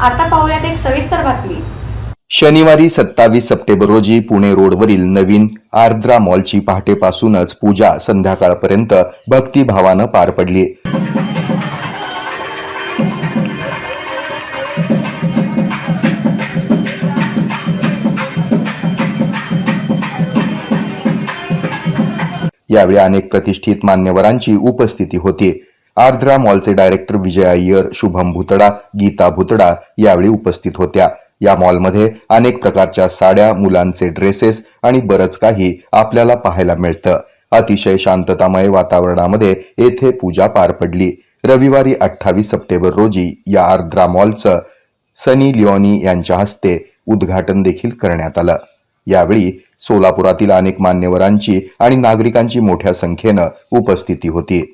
आता पाहूयात एक सविस्तर बातमी. शनिवारी सत्तावीस सप्टेंबर रोजी पुणे रोडवरील नवीन आर्द्रा मॉलची पहाटेपासूनच पूजा संध्याकाळपर्यंत भक्तिभावानं पार पडली. यावेळी अनेक प्रतिष्ठित मान्यवरांची उपस्थिती होती. आर्द्रा मॉलचे डायरेक्टर विजय अय्यर शुभम भुतडा गीता भुतडा यावेळी उपस्थित होत्या. या मॉलमध्ये अनेक प्रकारच्या साड्या मुलांचे ड्रेसेस आणि बरंच काही आपल्याला पाहायला मिळतं. अतिशय शांततामय वातावरणामध्ये येथे पूजा पार पडली. रविवारी अठ्ठावीस सप्टेंबर रोजी या आर्द्रा मॉलचं सनी लिओनी यांच्या हस्ते उद्घाटन देखील करण्यात आलं. यावेळी सोलापुरातील अनेक मान्यवरांची आणि नागरिकांची मोठ्या संख्येनं उपस्थिती होती.